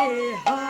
hi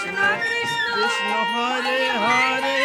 Krishna Krishna Hare Hare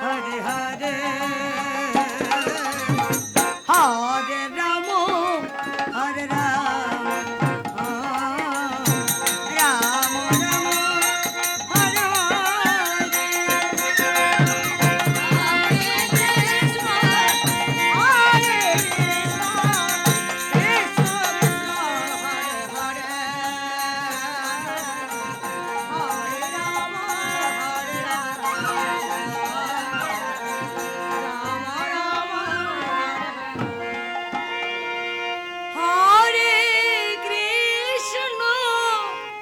Hare Hare